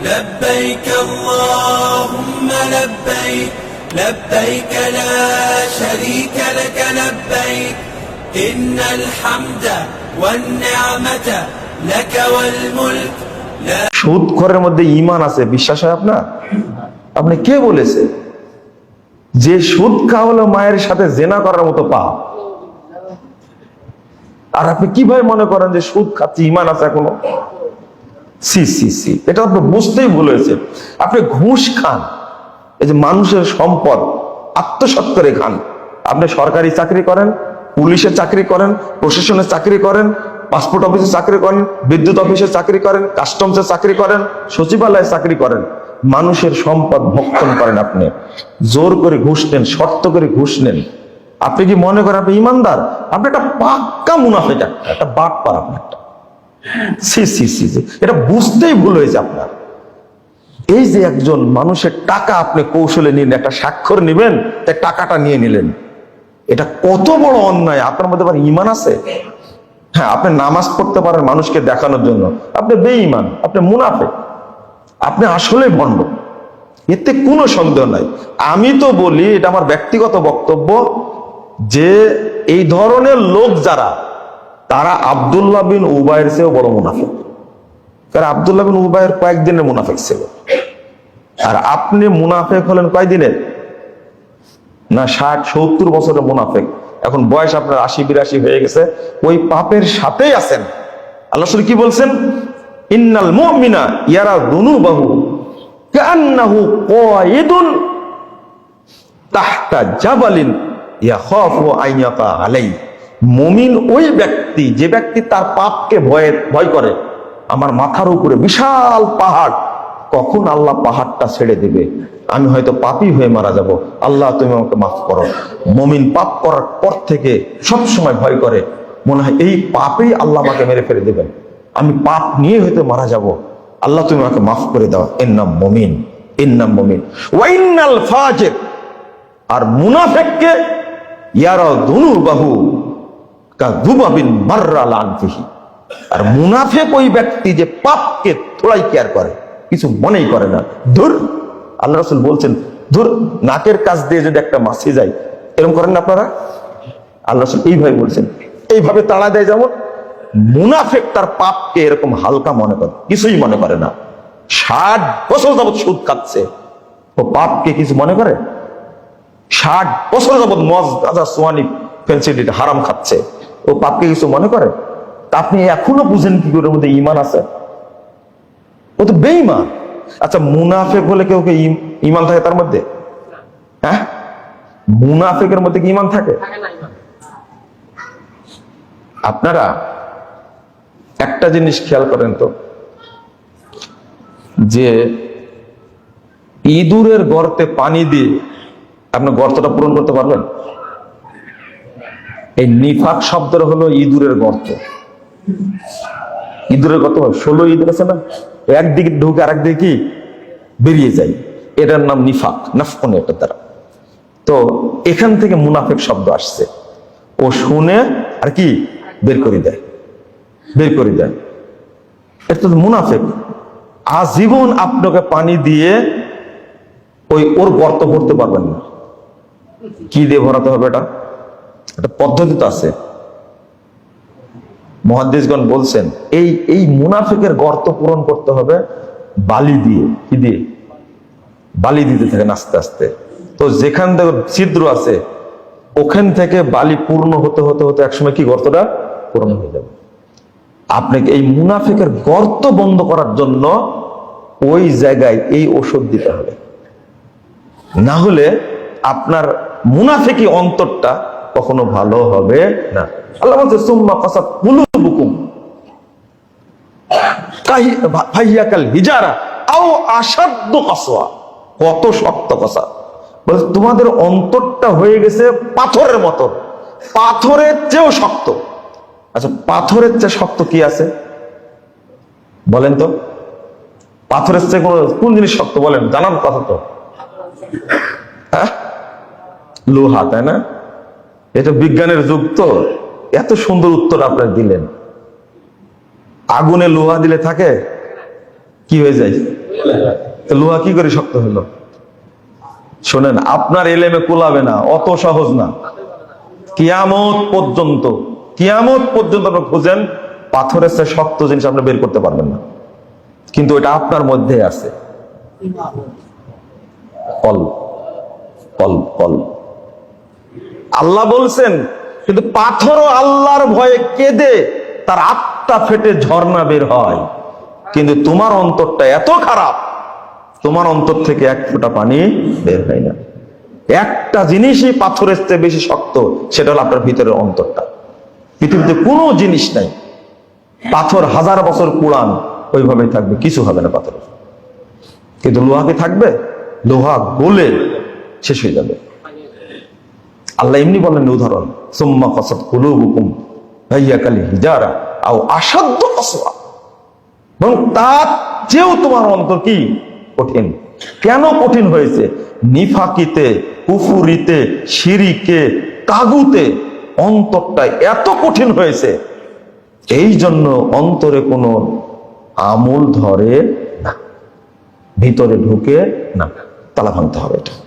لبيك اللهم لبيك لبيك لا شريك لك لبيك إن الحمد والنعمة لك والملك لا সুদ ঘরের মধ্যে ইমান আছে বিশ্বাস হয় আপনার আপনি কে বলেছে যে সুদ খাওয়ালো মায়ের সাথে জেনা করার মতো পাপ আর আপনি কিভাবে মনে করেন যে সুদ খাচ্ছি ইমান আছে এখনো সি সি সি। এটা আপনি বুঝতেই ভুল হয়েছে। আপনি ঘুষ খান। এই যে মানুষের সম্পদ আত্মসাৎ করে খান। আপনি সরকারি চাকরি করেন, পুলিশের চাকরি করেন, প্রশাসনের চাকরি করেন, পাসপোর্ট অফিসে চাকরি করেন, বিদ্যুৎ অফিসে চাকরি করেন, কাস্টমসে চাকরি করেন, সচিবালয়ে চাকরি করেন। মানুষের সম্পদ ভক্ষণ করেন আপনি। জোর করে ঘুষ নেন, শর্ত করে ঘুষ নেন। আপনি কি মনে করেন আপনি ইমানদার? আপনি একটা পাক্কা মুনাফেক একটা বাট পার আপনি একটা। সি সি সি এটা বুঝতেই ভুল হয়েছে আপনার। এই যে একজন মানুষের টাকা আপনি কৌশলে নিন একটা স্বাক্ষর নেবেন তাই টাকাটা নিয়ে নিলেন। এটা কত বড় অন্যায়। আপনার মধ্যে আবার ইমান আছে? হ্যাঁ আপনি নামাজ পড়তে পারেন মানুষকে দেখানোর জন্য। আপনি বেঈমান, আপনি মুনাফে আপনি আসলে ভণ্ড। এতে কোনো সন্দেহ নাই। আমি তো বলি, এটা আমার ব্যক্তিগত বক্তব্য, যে এই ধরনের লোক যারা তারা আবদুল্লাহ বিন উবায়ের চেয়েও বড় মুনাফিক। কারণ আবদুল্লাহ বিন উবায়ের কয়েকদিনের মুনাফিক ছিল। আর আপনি মুনাফেক হলেন কয়দিনের? না, ষাট, সত্তর বছরের মুনাফেক। এখন বয়স আপনার আশি, বিরাশি হয়ে গেছে। ওই পাপের সাথেই আছেন। আল্লাহ কি বলছেন? ইন্নাল মুমিনা ইয়ারা দুনু বাহু কান্নাহু কয়দুন তাহতা জাবালিন ইয়াখাফু আইয়াকা আলাই মুমিন ওই ব্যক্তি, যে ব্যক্তি তার পাপকে ভয়ে, ভয় করে, আমার মাথার উপরে বিশাল পাহাড়, কখন আল্লাহ পাহাড়টা ছেড়ে দিবে? আমি হয়তো পাপী হয়ে মারা যাব। আল্লাহ, তুমি আমাকে মাফ করো। মমিন পাপ করার পর থেকে সব সময় ভয় করে। মনে হয় এই পাপেই আল্লাহ আমাকে মেরে ফেলে দেবেন। আমি পাপ নিয়ে হয়তো মারা যাব। আল্লাহ, তুমি আমাকে মাফ করে দাও। এর নাম মমিন। এর নাম মমিন। ওয়াইনাল ফাজের। আর মুনাফেককে ইয়ারা ধনু বাহু আর মুনাফেক ওই ব্যক্তি যে পাপকে থোড়াই কেয়ার করে, কিছু মনেই করে না। ধুর, আল্লাহ রাসূল বলছেন, ধুর, নাকের কাছ দিয়ে যদি একটা মাছি যায় এরকম করেন না আপনারা? আল্লাহ রাসূল এইভাবে বলছেন। এইভাবে তাড়া দেয় যেমন, মুনাফেক তার পাপকে এরকম হালকা মনে করে, কিছুই মনে করে না। ষাট বছর যাবৎ সুদ খাচ্ছে ও পাপকে কিছু মনে করে? ষাট বছর যাবৎ মজ গাজা, সোয়ানি ফেন্সিডিটা হারাম খাচ্ছে। ও পাপকে কিছু মনে করে? তা আপনি এখনও বুঝেন কি করে ওর মধ্যে ইমান আছে? ও তো বেইমান আচ্ছা মুনাফেক হলে কেউ কে ইমান থাকে তার মধ্যে? হ্যাঁ? মুনাফেকের মধ্যে কি ইমান থাকে? আপনারা একটা জিনিস খেয়াল করেন তো যে ইঁদুরের গর্তে পানি দিয়ে আপনি গর্তটা পূরণ করতে পারবেন? এই নিফাক শব্দের হলো ইঁদুরের গর্ত। ইঁদুরের গর্ত ষোলো ইঁদুর আছে না? একদিকে ঢুকে আর একদিকে কি? বেরিয়ে যায়। এটার নাম নিফাক, নাফকন এটার দ্বারা। তো এখান থেকে মুনাফেক শব্দ আসছে। ও শুনে আর কি? বের করে দেয়। বের করে দেয়। এটা তো মুনাফেক। আজীবন আপনাকে পানি দিয়ে ওই ওর গর্ত ভরতে পারবেন না। কি দিয়ে ভরাতে হবে এটা? একটা পদ্ধতি তো আছে। মহাদেশগণ বলছেন, এই এই মুনাফিকের গর্ত পূরণ করতে হবে বালি দিয়ে, কি দিয়ে? বালি দিতে থাকেন আস্তে আস্তে। তো যেখান থেকে ছিদ্র আছে, ওখান থেকে বালি পূর্ণ হতে হতে হতে একসময় কি গর্তটা পূরণ হয়ে যাবে। আপনাকে এই মুনাফিকের গর্ত বন্ধ করার জন্য ওই জায়গায় এই ওষুধ দিতে হবে। না হলে আপনার মুনাফিকি অন্তরটা কখনো ভালো হবে না। আল্লাহ বলছে, সুম্মা কাসাত কুলুবুকুম ভাইয়াকাল হিজারা আও আসাদ্দ কাসওয়া। কত শক্ত কথা বলছে তোমাদের অন্তরটা হয়ে গেছে পাথরের মতো। পাথরের চেয়েও শক্ত। আচ্ছা পাথরের চেয়ে শক্ত কি আছে? বলেন তো। পাথরের চেয়ে কোন কোন জিনিস শক্ত বলেন? জানার কথা তো। হ্যাঁ? লোহা, তাই না? এটা বিজ্ঞানের যুগ তো। এত সুন্দর উত্তর আপনার দিলেন। আগুনে লোহা দিলে থাকে, কি হয়ে যায়? লোহা কি করে শক্ত হলো? শোনেন, আপনার এলেমে কুলাবে না, অত সহজ না। কিয়ামত পর্যন্ত কিয়ামত পর্যন্ত আপনি খুঁজেন, পাথরের চেয়ে শক্ত জিনিস আপনি বের করতে পারবেন না। কিন্তু এটা আপনার মধ্যে আছে। Call call call. আল্লাহ বলছেন, কিন্তু পাথরও আল্লাহর ভয়ে কেঁদে তার আত্মা ফেটে ঝর্ণা বের হয়। কিন্তু তোমার অন্তরটা এত খারাপ, তোমার অন্তর থেকে এক ফোঁটা পানি বের হয় না। একটা জিনিসই পাথরের চেয়ে বেশি শক্ত, সেটা হলো আপনার ভিতরের অন্তরটা। পৃথিবীতে কোনো জিনিস নাই। পাথর হাজার বছর পুরান ওইভাবেই থাকবে, কিছু হবে না পাথর কিন্তু লোহা কি থাকবে, লোহা গলে শেষ হয়ে যাবে। আল্লাহ এমনি বলেন উদাহরণ, সুম্মা কসত কুলুবুকুম ভাইয়া কালি হিজারা, আও আসাধ্য কসওয়া। এবং তার চেয়েও তোমার অন্তর কি? কঠিন। কেন কঠিন হয়েছে? নিফাকিতে, কুফুরিতে, শিরিকে, তাগুতে অন্তরটা এত কঠিন হয়েছে। এই জন্য অন্তরে কোনো আমল ধরে না। ভিতরে ঢুকে না। তালা ভাঙতে হবে এটা।